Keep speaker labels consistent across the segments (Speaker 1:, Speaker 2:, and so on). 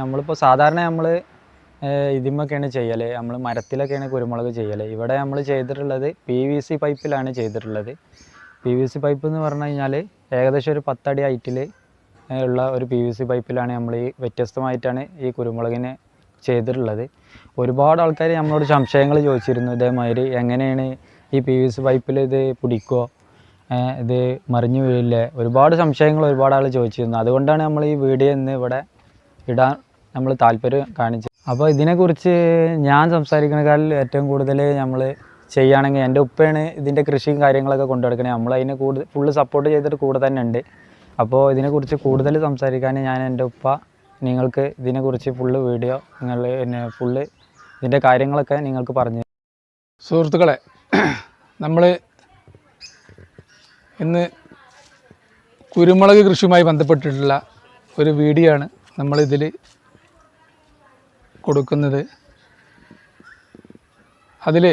Speaker 1: നമ്മളിപ്പോൾ സാധാരണ നമ്മൾ ഇതിമൊക്കെയാണ് ചെയ്യൽ നമ്മൾ മരത്തിലൊക്കെയാണ് കുരുമുളക് ചെയ്യൽ ഇവിടെ നമ്മൾ ചെയ്തിട്ടുള്ളത് പി വി സി പൈപ്പിലാണ് ചെയ്തിട്ടുള്ളത്. പി വി സി പൈപ്പ് എന്ന് പറഞ്ഞു കഴിഞ്ഞാൽ ഏകദേശം ഒരു പത്തടി ഹൈറ്റിൽ ഉള്ള ഒരു പി വി സി പൈപ്പിലാണ് നമ്മൾ ഈ വ്യത്യസ്തമായിട്ടാണ് ഈ കുരുമുളകിനെ ചെയ്തിട്ടുള്ളത്. ഒരുപാട് ആൾക്കാർ നമ്മളോട് സംശയങ്ങൾ ചോദിച്ചിരുന്നു ഇതേമാതിരി എങ്ങനെയാണ് ഈ പി വി സി പൈപ്പിൽ ഇത് പിടിക്കുമോ ഇത് മറിഞ്ഞു വീഴില്ലേ ഒരുപാട് സംശയങ്ങൾ ഒരുപാട് ആൾ ചോദിച്ചിരുന്നു. അതുകൊണ്ടാണ് നമ്മൾ ഈ വീഡിയോ ഇന്ന് ഇവിടെ ഇടാൻ നമ്മൾ താല്പര്യം കാണിച്ചു. അപ്പോൾ ഇതിനെക്കുറിച്ച് ഞാൻ സംസാരിക്കുന്നതിനേക്കാൾ ഏറ്റവും കൂടുതൽ നമ്മൾ ചെയ്യുകയാണെങ്കിൽ എന്റെ ഉപ്പയാണ് ഇതിന്റെ കൃഷിയും കാര്യങ്ങളൊക്കെ കൊണ്ടുനടക്കണേ. നമ്മൾ അതിനെ കൂടുതൽ ഫുള്ള് സപ്പോർട്ട് ചെയ്തിട്ട് കൂടെ തന്നെ ഉണ്ട്. അപ്പോൾ ഇതിനെക്കുറിച്ച് കൂടുതൽ സംസാരിക്കാൻ ഞാൻ എന്റെ ഉപ്പ നിങ്ങൾക്ക് ഇതിനെക്കുറിച്ച് ഫുള്ള് വീഡിയോ നിങ്ങൾ പിന്നെ ഫുള്ള് ഇതിന്റെ കാര്യങ്ങളൊക്കെ നിങ്ങൾക്ക് പറഞ്ഞു
Speaker 2: സുഹൃത്തുക്കളെ നമ്മൾ ഇന്ന് കുരുമുളക് കൃഷിയുമായി ബന്ധപ്പെട്ടിട്ടുള്ള ഒരു വീഡിയോ ആണ്. നമ്മളിതിൽ കൊടുക്കുന്നത്. അതിൽ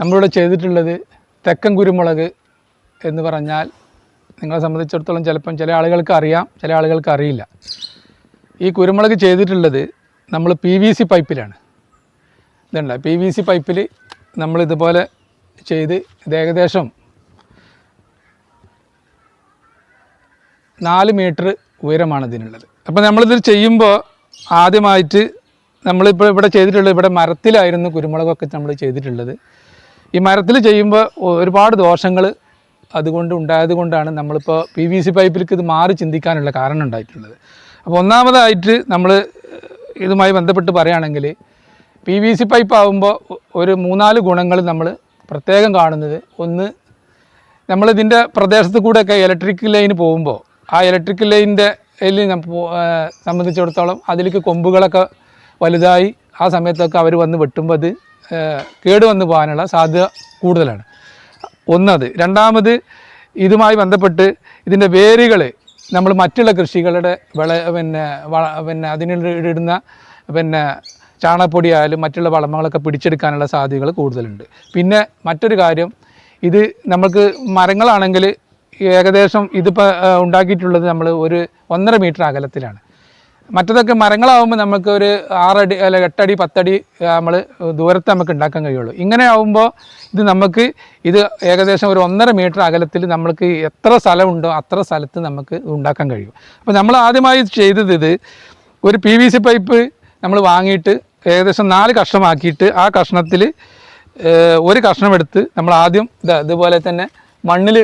Speaker 2: നമ്മളിവിടെ ചെയ്തിട്ടുള്ളത് തെക്കൻ കുരുമുളക് എന്ന് പറഞ്ഞാൽ നിങ്ങളെ സംബന്ധിച്ചിടത്തോളം ചിലപ്പം ചില ആളുകൾക്ക് അറിയാം ചില ആളുകൾക്ക് അറിയില്ല. ഈ കുരുമുളക് ചെയ്തിട്ടുള്ളത് നമ്മൾ പി വി സി പൈപ്പിലാണ്. ഇതുണ്ട്? പി വി സി പൈപ്പിൽ നമ്മളിതുപോലെ ചെയ്ത് ഇത് ഏകദേശം നാല് മീറ്റർ ഉയരമാണ് ഇതിനുള്ളത്. അപ്പോൾ നമ്മളിത് ചെയ്യുമ്പോൾ ആദ്യമായിട്ട് നമ്മളിപ്പോൾ ഇവിടെ ചെയ്തിട്ടുള്ളത് ഇവിടെ മരത്തിലായിരുന്നു കുരുമുളകൊക്കെ നമ്മൾ ചെയ്തിട്ടുള്ളത്. ഈ മരത്തിൽ ചെയ്യുമ്പോൾ ഒരുപാട് ദോഷങ്ങൾ അതുകൊണ്ട് ഉണ്ടായത് കൊണ്ടാണ് നമ്മളിപ്പോൾ പി വി സി പൈപ്പിലേക്ക് ഇത് മാറി ചിന്തിക്കാനുള്ള കാരണം ഉണ്ടായിട്ടുള്ളത്. അപ്പോൾ ഒന്നാമതായിട്ട് നമ്മൾ ഇതുമായി ബന്ധപ്പെട്ട് പറയുകയാണെങ്കിൽ പി വി സി പൈപ്പ് ആകുമ്പോൾ ഒരു മൂന്നാൽ ഗുണങ്ങൾ നമ്മൾ പ്രത്യേകം കാണുന്നത്. ഒന്ന് നമ്മളിതിന്റെ പ്രദേശത്ത് കൂടെയൊക്കെ ഇലക്ട്രിക് ലൈന് പോകുമ്പോൾ ആ ഇലക്ട്രിക് ലൈനിന്റെ സംബന്ധിച്ചിടത്തോളം അതിലേക്ക് കൊമ്പുകളൊക്കെ വലുതായി ആ സമയത്തൊക്കെ അവർ വന്ന് വെട്ടുമ്പോൾ അത് കേട് വന്ന് പോകാനുള്ള സാധ്യത കൂടുതലാണ്. ഒന്നത്. രണ്ടാമത് ഇതുമായി ബന്ധപ്പെട്ട് ഇതിന്റെ വേരുകൾ നമ്മൾ മറ്റുള്ള കൃഷികളുടെ വിള പിന്നെ വള പിന്നെ അതിനിടുന്ന പിന്നെ ചാണകപ്പൊടിയായാലും മറ്റുള്ള വളമകളൊക്കെ പിടിച്ചെടുക്കാനുള്ള സാധ്യതകൾ കൂടുതലുണ്ട്. പിന്നെ മറ്റൊരു കാര്യം ഇത് നമുക്ക് മരങ്ങളാണെങ്കിൽ ഏകദേശം ഇതിപ്പോൾ ഉണ്ടാക്കിയിട്ടുള്ളത് നമ്മൾ ഒരു ഒന്നര മീറ്റർ അകലത്തിലാണ്. മറ്റതൊക്കെ മരങ്ങളാവുമ്പോൾ നമുക്ക് ഒരു ആറടി അല്ല എട്ടടി പത്തടി നമ്മൾ ദൂരത്ത് നമുക്ക് ഉണ്ടാക്കാൻ കഴിയുള്ളൂ. ഇങ്ങനെ ആവുമ്പോൾ ഇത് നമുക്ക് ഇത് ഏകദേശം ഒരു ഒന്നര മീറ്റർ അകലത്തിൽ നമ്മൾക്ക് എത്ര സ്ഥലമുണ്ടോ അത്ര സ്ഥലത്ത് നമുക്ക് ഉണ്ടാക്കാൻ കഴിയും. അപ്പോൾ നമ്മൾ ആദ്യമായി ചെയ്തത് ഇത് ഒരു പി വി സി പൈപ്പ് നമ്മൾ വാങ്ങിയിട്ട് ഏകദേശം നാല് കഷ്ണമാക്കിയിട്ട് ആ കഷ്ണത്തിൽ ഒരു കഷ്ണം എടുത്ത് നമ്മൾ ആദ്യം ഇതാ ഇതുപോലെ തന്നെ മണ്ണിൽ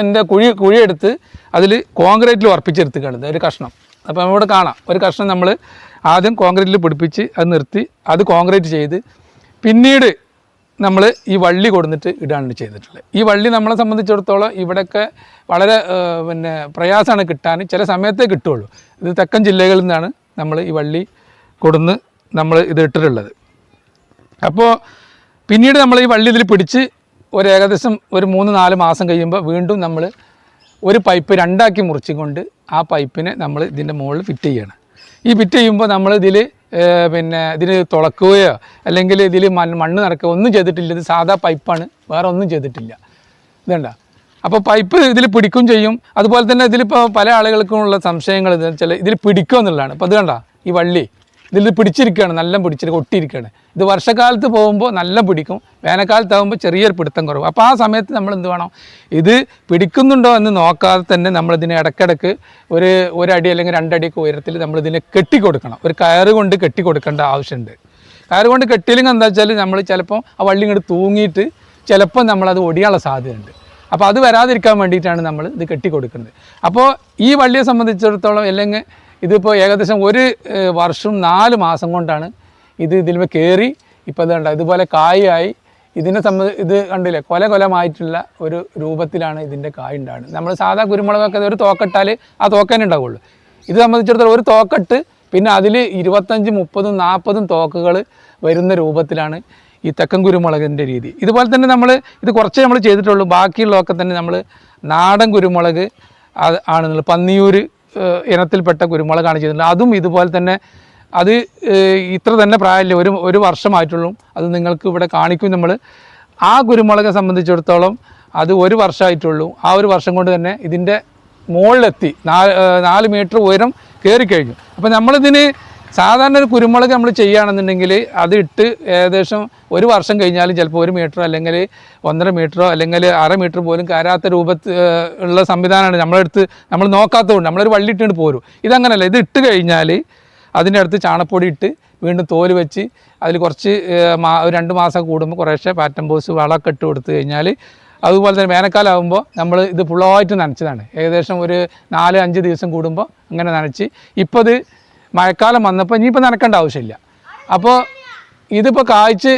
Speaker 2: എന്റെ കുഴി കുഴിയെടുത്ത് അതിൽ കോൺക്രീറ്റിൽ ഉറപ്പിച്ചെടുത്തുകയാണ് ഒരു കഷ്ണം. അപ്പോൾ നമ്മളിവിടെ കാണാം. ഒരു കഷ്ണം നമ്മൾ ആദ്യം കോൺക്രീറ്റിൽ പിടിപ്പിച്ച് അത് നിർത്തി അത് കോൺക്രീറ്റ് ചെയ്ത് പിന്നീട് നമ്മൾ ഈ വള്ളി കൊടുത്തിട്ട് ഇടാണ് ചെയ്തിട്ടുള്ളത്. ഈ വള്ളി നമ്മളെ സംബന്ധിച്ചിടത്തോളം ഇവിടെയൊക്കെ വളരെ പിന്നെ പ്രയാസമാണ് കിട്ടാൻ. ചില സമയത്തേ കിട്ടുള്ളൂ. ഇത് തെക്കൻ ജില്ലകളിൽ നിന്നാണ് നമ്മൾ ഈ വള്ളി കൊടുന്ന് നമ്മൾ ഇത് ഇട്ടിട്ടുള്ളത്. അപ്പോൾ പിന്നീട് നമ്മൾ ഈ വള്ളി ഇതിൽ പിടിച്ച് ഒരു ഏകദേശം ഒരു മൂന്ന് നാല് മാസം കഴിയുമ്പോൾ വീണ്ടും നമ്മൾ ഒരു പൈപ്പ് രണ്ടാക്കി മുറിച്ചുകൊണ്ട് ആ പൈപ്പിനെ നമ്മൾ ഇതിന്റെ മുകളിൽ ഫിറ്റ് ചെയ്യണം. ഈ ഫിറ്റ് ചെയ്യുമ്പോൾ നമ്മൾ ഇതിൽ പിന്നെ ഇതിന് തുളക്കുകയോ അല്ലെങ്കിൽ ഇതിൽ മണ്ണ് നിറക്കുകയോ ഒന്നും ചെയ്തിട്ടില്ല. ഇത് സാധാ പൈപ്പാണ്. വേറെ ഒന്നും ചെയ്തിട്ടില്ല. ഇതുണ്ട. അപ്പോൾ പൈപ്പ് ഇതിൽ പിടിക്കും ചെയ്യും. അതുപോലെ തന്നെ ഇതിലിപ്പോൾ പല ആളുകൾക്കും ഉള്ള സംശയങ്ങൾ ഇത് വെച്ചാൽ ഇതിൽ പിടിക്കുക എന്നുള്ളതാണ് അപ്പോൾ അത് കണ്ട ഈ വള്ളി. ഇതിൽ പിടിച്ചിരിക്കുകയാണ് നല്ല പിടിച്ചിരിക്കുക ഒട്ടിയിരിക്കുകയാണ്. ഇത് വർഷക്കാലത്ത് പോകുമ്പോൾ നല്ല പിടിക്കും വേനൽക്കാലത്താകുമ്പോൾ ചെറിയൊരു പിടുത്തം കുറവ് അപ്പോൾ ആ സമയത്ത് നമ്മൾ എന്ത് വേണം? ഇത് പിടിക്കുന്നുണ്ടോ എന്ന് നോക്കാതെ തന്നെ നമ്മളിതിനെ ഇടയ്ക്കിടയ്ക്ക് ഒരു ഒരടി അല്ലെങ്കിൽ രണ്ടടിയൊക്കെ ഉയരത്തിൽ നമ്മളിതിനെ കെട്ടിക്കൊടുക്കണം. ഒരു കയറ് കൊണ്ട് കെട്ടിക്കൊടുക്കേണ്ട ആവശ്യമുണ്ട്. കയറ് കൊണ്ട് കെട്ടിയില്ലെങ്കിൽ എന്താ വെച്ചാൽ നമ്മൾ ചിലപ്പോൾ ആ വള്ളി ഇങ്ങോട്ട് തൂങ്ങിയിട്ട് ചിലപ്പോൾ നമ്മളത് ഒടിയാനുള്ള സാധ്യതയുണ്ട്. അപ്പോൾ അത് വരാതിരിക്കാൻ വേണ്ടിയിട്ടാണ് നമ്മൾ ഇത് കെട്ടിക്കൊടുക്കുന്നത്. അപ്പോൾ ഈ വള്ളിയെ സംബന്ധിച്ചിടത്തോളം അല്ലെങ്കിൽ ഇതിപ്പോൾ ഏകദേശം ഒരു വർഷം നാല് മാസം കൊണ്ടാണ് ഇത് ഇതിൽ കയറി ഇപ്പോൾ ഇത് കണ്ട ഇതുപോലെ കായായി ഇതിനെ സംബന്ധിച്ച് ഇത് കണ്ടില്ലേ കൊല കൊലമായിട്ടുള്ള ഒരു രൂപത്തിലാണ് ഇതിന്റെ കായ ഉണ്ടാകുന്നത്. നമ്മൾ സാധാ കുരുമുളകൊക്കെ ഒരു തോക്കിട്ടാൽ ആ തോക്കന്നെ ഉണ്ടാവുള്ളൂ. ഇത് സംബന്ധിച്ചിടത്തോളം ഒരു തോക്കിട്ട് പിന്നെ അതിൽ ഇരുപത്തഞ്ച് മുപ്പതും നാൽപ്പതും തോക്കുകൾ വരുന്ന രൂപത്തിലാണ് ഈ തെക്കൻ കുരുമുളകിന്റെ രീതി. ഇതുപോലെ തന്നെ നമ്മൾ ഇത് കുറച്ചേ നമ്മൾ ചെയ്തിട്ടുള്ളൂ. ബാക്കിയുള്ളതൊക്കെ തന്നെ നമ്മൾ നാടൻ കുരുമുളക് ആണെന്നുള്ളത്. ആണ് പന്നിയൂർ ഇനത്തിൽപ്പെട്ട കുരുമുളകാണ് ചെയ്തിട്ടുള്ളത്. അതും ഇതുപോലെ തന്നെ അത് ഇത്ര തന്നെ പ്രായമില്ല ഒരു ഒരു വർഷമായിട്ടുള്ളൂ. അത് നിങ്ങൾക്ക് ഇവിടെ കാണിക്കും നമ്മൾ ആ കുരുമുളകെ സംബന്ധിച്ചിടത്തോളം അത് ഒരു വർഷമായിട്ടുള്ളൂ. ആ ഒരു വർഷം കൊണ്ട് തന്നെ ഇതിന്റെ മുകളിലെത്തി നാല് നാല് മീറ്റർ ഉയരം കയറി കഴിഞ്ഞു അപ്പോൾ നമ്മളിതിന് സാധാരണ ഒരു കുരുമുളക് നമ്മൾ ചെയ്യുകയാണെന്നുണ്ടെങ്കിൽ അത് ഇട്ട് ഏകദേശം ഒരു വർഷം കഴിഞ്ഞാലും ചിലപ്പോൾ ഒരു മീറ്ററോ അല്ലെങ്കിൽ ഒന്നര മീറ്ററോ അല്ലെങ്കിൽ അര മീറ്റർ പോലും കയറാത്ത രൂപത്തിൽ ഉള്ള സംവിധാനമാണ് നമ്മളെടുത്ത് നമ്മൾ നോക്കാത്തതുകൊണ്ട്. നമ്മളൊരു വള്ളി ഇട്ടുകൊണ്ട് പോരും. ഇതങ്ങനല്ല. ഇത് ഇട്ട് കഴിഞ്ഞാൽ അതിന്റെ അടുത്ത് ചാണപ്പൊടി ഇട്ട് വീണ്ടും തോൽ വെച്ച് അതിൽ കുറച്ച് മാ രണ്ട് മാസം കൂടുമ്പോൾ കുറേശ്ശെ പാറ്റൻ ബോസ് വളമൊക്കെ ഇട്ട് കൊടുത്തു കഴിഞ്ഞാൽ അതുപോലെ തന്നെ വേനൽക്കാലമാകുമ്പോൾ നമ്മൾ ഇത് ഫുള്ളായിട്ട് നനച്ചതാണ്. ഏകദേശം ഒരു നാല് അഞ്ച് ദിവസം കൂടുമ്പോൾ അങ്ങനെ നനച്ച്. ഇപ്പോൾ ഇത് മഴക്കാലം വന്നപ്പോൾ ഇനിയിപ്പോൾ നനക്കേണ്ട ആവശ്യമില്ല. അപ്പോൾ ഇതിപ്പോൾ കായ്ച്ച്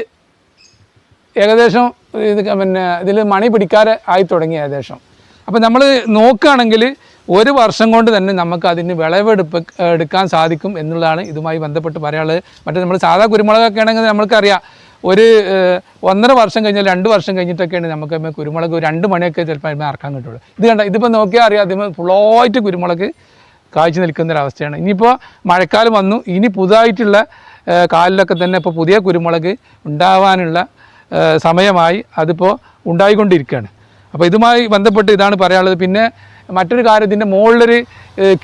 Speaker 2: ഏകദേശം ഇത് പിന്നെ ഇതിൽ മണി പിടിക്കാതെ ആയി തുടങ്ങി ഏകദേശം. അപ്പോൾ നമ്മൾ നോക്കുകയാണെങ്കിൽ ഒരു വർഷം കൊണ്ട് തന്നെ നമുക്ക് അതിന് വിളവെടുപ്പ് എടുക്കാൻ സാധിക്കും എന്നുള്ളതാണ് ഇതുമായി ബന്ധപ്പെട്ട് പറയാനുള്ളത്. മറ്റേ നമ്മൾ സാധാ കുരുമുളകൊക്കെ ആണെങ്കിൽ നമ്മൾക്കറിയാം ഒരു ഒന്നര വർഷം കഴിഞ്ഞാൽ രണ്ട് വർഷം കഴിഞ്ഞിട്ടൊക്കെയാണ് നമുക്ക് കുരുമുളക് രണ്ട് മണിയൊക്കെ ചിലപ്പോൾ അതിന് ഇറക്കാൻ കിട്ടുള്ളൂ. ഇത് കണ്ട? ഇതിപ്പോൾ നോക്കിയാൽ അറിയാം അതിന് ഫുള്ളായിട്ട് കുരുമുളക് കാഴ്ച നിൽക്കുന്ന ഒരവസ്ഥയാണ്. ഇനിയിപ്പോൾ മഴക്കാലം വന്നു. ഇനി പുതുതായിട്ടുള്ള കാലിലൊക്കെ തന്നെ ഇപ്പോൾ പുതിയ കുരുമുളക് ഉണ്ടാവാനുള്ള സമയമായി അതിപ്പോൾ ഉണ്ടായിക്കൊണ്ടിരിക്കുകയാണ്. അപ്പോൾ ഇതുമായി ബന്ധപ്പെട്ട് ഇതാണ് പറയാനുള്ളത്. പിന്നെ മറ്റൊരു കാര്യം ഇതിന്റെ മുകളിലൊരു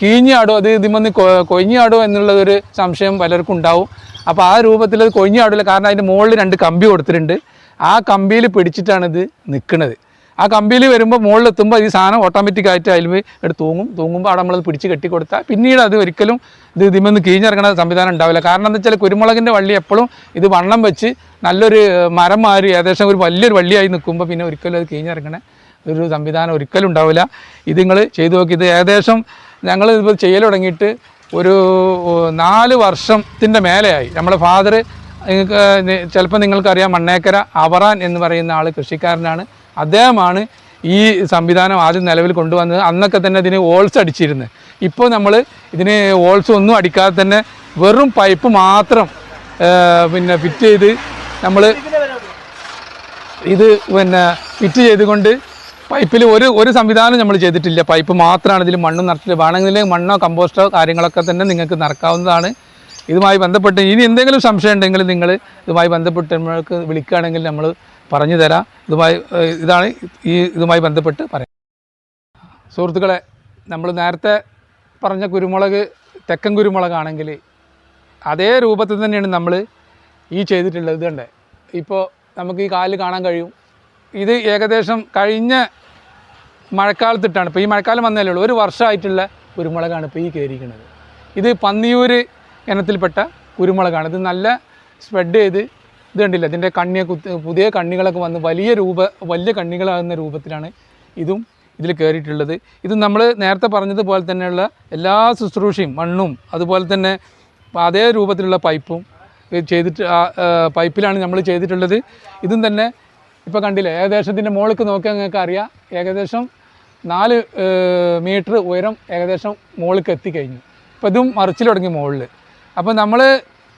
Speaker 2: കീഞ്ഞാടോ അത് ഇതിമൊന്ന് കൊഴിഞ്ഞാടോ എന്നുള്ളതൊരു സംശയം പലർക്കും ഉണ്ടാവും. അപ്പോൾ ആ രൂപത്തിൽ അത് കൊഴിഞ്ഞാടില്ല കാരണം അതിന്റെ മുകളിൽ രണ്ട് കമ്പി കൊടുത്തിട്ടുണ്ട്. ആ കമ്പിയിൽ പിടിച്ചിട്ടാണ് ഇത് നിൽക്കുന്നത്. ആ കമ്പിയിൽ വരുമ്പോൾ മുകളിലെത്തുമ്പോൾ ഈ സാധനം ഓട്ടോമാറ്റിക് ആയിട്ട് അതിൽ എടുത്ത് തൂങ്ങും. തൂങ്ങുമ്പോൾ അവിടെ നമ്മളത് പിടിച്ച് കെട്ടി കൊടുത്താൽ പിന്നീട് അത് ഒരിക്കലും ഇത് ഇതിമെന്ന് കീഞ്ഞിറങ്ങണ സംവിധാനം ഉണ്ടാവില്ല. കാരണം എന്താ വെച്ചാൽ കുരുമുളകിന്റെ വള്ളി എപ്പോഴും ഇത് വണ്ണം വെച്ച് നല്ലൊരു മരം മാറി ഏകദേശം ഒരു വലിയൊരു വള്ളിയായി നിൽക്കുമ്പോൾ പിന്നെ ഒരിക്കലും അത് കീഞ്ഞിറങ്ങണ ഒരു സംവിധാനം ഒരിക്കലും ഉണ്ടാവില്ല. ഇത് നിങ്ങൾ ചെയ്തു നോക്കി. ഇത് ഏകദേശം ഞങ്ങൾ ഇപ്പോൾ ചെയ്യൽ തുടങ്ങിയിട്ട് ഒരു നാല് വർഷത്തിന്റെ മേലെയായി. നമ്മുടെ ഫാദർ നിങ്ങൾക്ക് ചിലപ്പോൾ നിങ്ങൾക്കറിയാം മണ്ണേക്കര അവറാൻ എന്ന് പറയുന്ന ആൾ കൃഷിക്കാരനാണ്. അദ്ദേഹമാണ് ഈ സംവിധാനം ആദ്യം നിലവിൽ കൊണ്ടുവന്നത്. അന്നൊക്കെ തന്നെ ഇതിന് ഓൾസ് അടിച്ചിരുന്നത് ഇപ്പോൾ നമ്മൾ ഇതിന് ഓൾസ് ഒന്നും അടിക്കാതെ തന്നെ വെറും പൈപ്പ് മാത്രം പിന്നെ ഫിറ്റ് ചെയ്ത് നമ്മൾ ഇത് പിന്നെ ഫിറ്റ് ചെയ്തുകൊണ്ട് പൈപ്പിൽ ഒരു ഒരു സംവിധാനം നമ്മൾ ചെയ്തിട്ടില്ല. പൈപ്പ് മാത്രമാണ് ഇതിൽ മണ്ണും നിറച്ചിട്ട് വേണമെങ്കിൽ മണ്ണോ കമ്പോസ്റ്റോ കാര്യങ്ങളൊക്കെ തന്നെ നിങ്ങൾക്ക് നിറക്കാവുന്നതാണ്. ഇതുമായി ബന്ധപ്പെട്ട് ഇനി എന്തെങ്കിലും സംശയം ഉണ്ടെങ്കിൽ നിങ്ങൾ ഇതുമായി ബന്ധപ്പെട്ട് നമ്മൾക്ക് വിളിക്കുകയാണെങ്കിൽ നമ്മൾ പറഞ്ഞു തരാം ഇതുമായി ഇതാണ് ഈ ഇതുമായി ബന്ധപ്പെട്ട് പറയാം സുഹൃത്തുക്കളെ നമ്മൾ നേരത്തെ പറഞ്ഞ കുരുമുളക് തെക്കൻ കുരുമുളകാണെങ്കിൽ അതേ രൂപത്തിൽ തന്നെയാണ് നമ്മൾ ഈ ചെയ്തിട്ടുള്ളത് ഇത് കണ്ടേ. ഇപ്പോൾ നമുക്ക് ഈ കാലിൽ കാണാൻ കഴിയും. ഇത് ഏകദേശം കഴിഞ്ഞ മഴക്കാലത്തിട്ടാണ്. ഇപ്പോൾ ഈ മഴക്കാലം വന്നതല്ലേ ഉള്ളൂ. ഒരു വർഷമായിട്ടുള്ള കുരുമുളകാണ് ഇപ്പോൾ ഈ കയറിയിരിക്കുന്നത്. ഇത് പന്നിയൂര് ഇനത്തിൽപ്പെട്ട കുരുമുളകാണ്. ഇത് നല്ല സ്പ്രെഡ് ചെയ്ത് ഇത് കണ്ടില്ല? ഇതിന്റെ കണ്ണിയെ കുത്തി പുതിയ കണ്ണികളൊക്കെ വന്ന് വലിയ രൂപ വലിയ കണ്ണികളാകുന്ന രൂപത്തിലാണ് ഇതും ഇതിൽ കയറിയിട്ടുള്ളത്. ഇത് നമ്മൾ നേരത്തെ പറഞ്ഞതുപോലെ തന്നെയുള്ള എല്ലാ ശുശ്രൂഷയും മണ്ണും അതുപോലെ തന്നെ അതേ രൂപത്തിലുള്ള പൈപ്പും ചെയ്തിട്ട് പൈപ്പിലാണ് നമ്മൾ ചെയ്തിട്ടുള്ളത്. ഇതും തന്നെ ഇപ്പോൾ കണ്ടില്ലേ? ഏകദേശത്തിന്റെ മുകളിലേക്ക് നോക്കിയാൽ നിങ്ങൾക്ക് അറിയാം. ഏകദേശം നാല് മീറ്റർ ഉയരം ഏകദേശം മുകളിലേക്ക് എത്തിക്കഴിഞ്ഞു. അപ്പോൾ ഇതും മറിച്ചിൽ തുടങ്ങി മുകളിൽ. അപ്പോൾ നമ്മൾ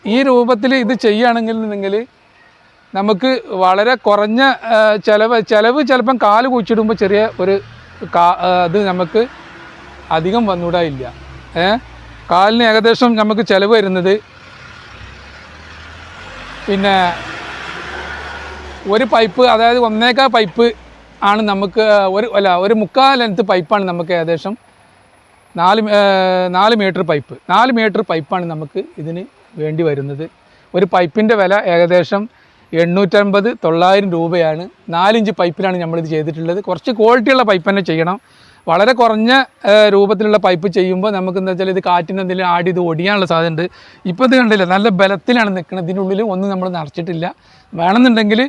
Speaker 2: ഈ രൂപത്തിൽ ഇത് ചെയ്യുകയാണെങ്കിൽ നിങ്ങൾ നമുക്ക് വളരെ കുറഞ്ഞ ചിലവ് ചിലവ് ചിലപ്പം കാൽ കുഴിച്ചിടുമ്പോൾ ചെറിയ ഒരു കാ അത് നമുക്ക് അധികം വന്നൂടായില്ല ഏ? കാലിന് ഏകദേശം നമുക്ക് ചിലവ് വരുന്നത് പിന്നെ ഒരു പൈപ്പ് അതായത് ഒന്നേക്കാ പൈപ്പ് ആണ് നമുക്ക് ഒരു അല്ല ഒരു മുക്കാൽ ലെങ്ത്ത് പൈപ്പാണ് നമുക്ക് ഏകദേശം നാല് നാല് മീറ്റർ പൈപ്പ്. നാല് മീറ്റർ പൈപ്പാണ് നമുക്ക് ഇതിന് വേണ്ടി വരുന്നത്. ഒരു പൈപ്പിന്റെ വില ഏകദേശം എണ്ണൂറ്റമ്പത് തൊള്ളായിരം രൂപയാണ്. നാലിഞ്ച് പൈപ്പിലാണ് നമ്മളിത് ചെയ്തിട്ടുള്ളത്. കുറച്ച് ക്വാളിറ്റിയുള്ള പൈപ്പ് തന്നെ ചെയ്യണം. വളരെ കുറഞ്ഞ രൂപത്തിലുള്ള പൈപ്പ് ചെയ്യുമ്പോൾ നമുക്ക് എന്താ വെച്ചാൽ ഇത് കാറ്റിന് എന്തെങ്കിലും ആടി ഇത് ഒടിയാനുള്ള സാധ്യതയുണ്ട്. ഇപ്പോൾ ഇത് കണ്ടില്ല നല്ല ബലത്തിലാണ് നിൽക്കുന്നത് ഇതിനുള്ളിൽ ഒന്നും നമ്മൾ നിറച്ചിട്ടില്ല. വേണമെന്നുണ്ടെങ്കിൽ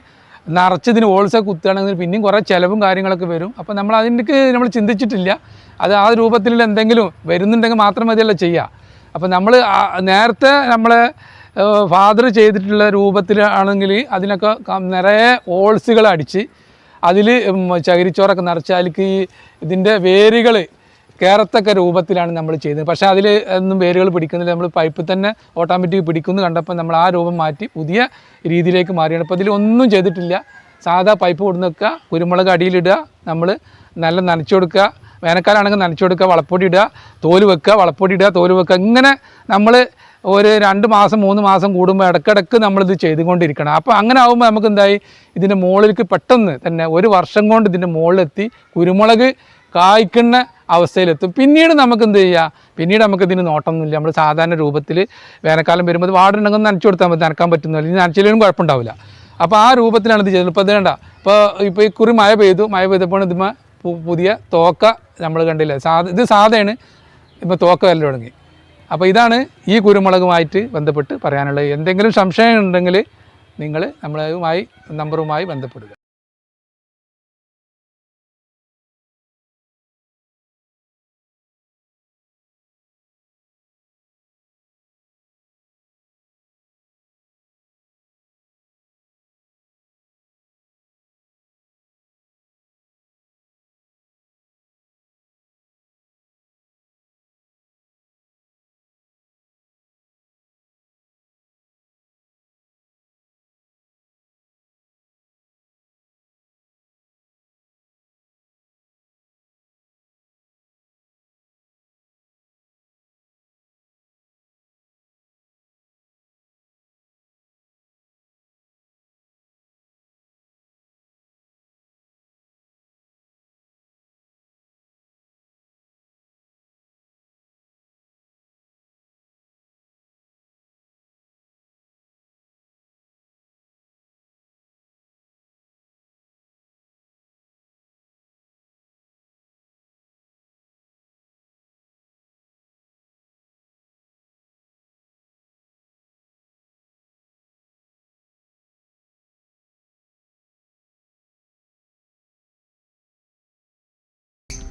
Speaker 2: നിറച്ചതിന് ഓൾസ കുത്തുകയാണെങ്കിൽ പിന്നെയും കുറേ ചിലവും കാര്യങ്ങളൊക്കെ വരും. അപ്പോൾ നമ്മൾ അതിന്റെ നമ്മൾ ചിന്തിച്ചിട്ടില്ല. അത് ആ രൂപത്തിലുള്ള എന്തെങ്കിലും വരുന്നുണ്ടെങ്കിൽ മാത്രം മതിയല്ല ചെയ്യുക. അപ്പോൾ നമ്മൾ നേരത്തെ നമ്മളെ ഫാദർ ചെയ്തിട്ടുള്ള രൂപത്തിലാണെങ്കിൽ അതിനൊക്കെ നിറയെ ഓൾസുകൾ അടിച്ച് അതിൽ ചകിരിച്ചോറൊക്കെ നിറച്ചാലിക്ക് ഈ ഇതിന്റെ വേരുകൾ കയറത്തക്ക രൂപത്തിലാണ് നമ്മൾ ചെയ്യുന്നത് പക്ഷേ അതിൽ ഒന്നും വേരുകൾ പിടിക്കുന്നില്ല. നമ്മൾ പൈപ്പ് തന്നെ ഓട്ടോമാറ്റിക് പിടിക്കുന്നു. കണ്ടപ്പോൾ നമ്മൾ ആ രൂപം മാറ്റി പുതിയ രീതിയിലേക്ക് മാറിയാണ്. അപ്പോൾ അതിൽ ഒന്നും ചെയ്തിട്ടില്ല. സാധാ പൈപ്പ് കൊടുന്ന് വെക്കുക കുരുമുളക് അടിയിലിടുക. നമ്മൾ നല്ല നനച്ചു കൊടുക്കുക. വേനൽക്കാലാണെങ്കിൽ നനച്ചു കൊടുക്കുക. വളപ്പൊടി ഇടുക. തോൽ വെക്കുക. വളപ്പൊടി ഇടുക. തോൽ വെക്കുക. ഇങ്ങനെ നമ്മൾ ഒരു രണ്ട് മാസം മൂന്ന് മാസം കൂടുമ്പോൾ ഇടയ്ക്കിടയ്ക്ക് നമ്മളിത് ചെയ്തുകൊണ്ടിരിക്കണം. അപ്പോൾ അങ്ങനെ ആകുമ്പോൾ നമുക്ക് എന്തായി? ഇതിന്റെ മുകളിലേക്ക് പെട്ടെന്ന് തന്നെ ഒരു വർഷം കൊണ്ട് ഇതിന്റെ മുകളിലെത്തി കുരുമുളക് കായ്ക്കുന്ന അവസ്ഥയിലെത്തും. പിന്നീട് നമുക്ക് എന്ത് ചെയ്യുക പിന്നീട് നമുക്ക് ഇതിന് നോട്ടമൊന്നുമില്ല നമ്മൾ സാധാരണ രൂപത്തിൽ വേനൽക്കാലം വരുമ്പോൾ വാടുണ്ടെങ്കിൽ നനച്ചു കൊടുത്താൽ മതി. നനക്കാൻ പറ്റുന്നില്ല ഇനി നനച്ചില്ലെങ്കിലും കുഴപ്പമുണ്ടാവില്ല. അപ്പോൾ ആ രൂപത്തിലാണ് ഇത് ചെയ്യുന്നത് ഇപ്പോൾ വേണ്ട ഇപ്പോൾ ഇപ്പോൾ ഈ കുറി മഴ പെയ്തു. മഴ പെയ്തപ്പോൾ ഇതിമ പുതിയ തോക്ക നമ്മൾ കണ്ടില്ല? സാധ ഇത് സാധയാണ്. ഇപ്പോൾ തോക്ക വരൽ തുടങ്ങി. അപ്പോൾ ഇതാണ് ഈ കുരുമുളകുമായിട്ട് ബന്ധപ്പെട്ട് പറയാനുള്ളത്. എന്തെങ്കിലും സംശയം ഉണ്ടെങ്കിൽ നിങ്ങൾ നമ്മളുമായി നമ്പറുമായി ബന്ധപ്പെടുക.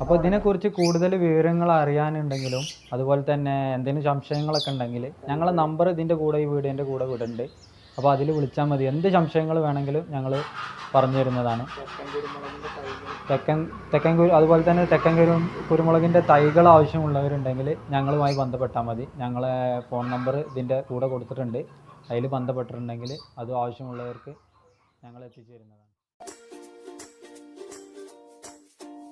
Speaker 1: അപ്പോൾ ഇതിനെക്കുറിച്ച് കൂടുതൽ വിവരങ്ങൾ അറിയാനുണ്ടെങ്കിലും അതുപോലെ തന്നെ എന്തെങ്കിലും സംശയങ്ങളൊക്കെ ഉണ്ടെങ്കിൽ ഞങ്ങളെ നമ്പർ ഇതിന്റെ കൂടെ ഈ വീടിന്റെ കൂടെ വിടുന്നുണ്ട് അപ്പോൾ അതിൽ വിളിച്ചാൽ മതി. എന്ത് സംശയങ്ങൾ വേണമെങ്കിലും ഞങ്ങൾ പറഞ്ഞു തരുന്നതാണ്. തെക്കൻ തെക്കൻ കുരു അതുപോലെ തന്നെ തെക്കൻ കുരു കുരുമുളകിന്റെ തൈകൾ ആവശ്യമുള്ളവരുണ്ടെങ്കിൽ ഞങ്ങളുമായി ബന്ധപ്പെട്ടാൽ മതി. ഞങ്ങളെ ഫോൺ നമ്പർ ഇതിന്റെ കൂടെ കൊടുത്തിട്ടുണ്ട്. അതിൽ ബന്ധപ്പെട്ടിട്ടുണ്ടെങ്കിൽ അത് ആവശ്യമുള്ളവർക്ക് ഞങ്ങൾ എത്തിച്ചു തരുന്നതാണ്.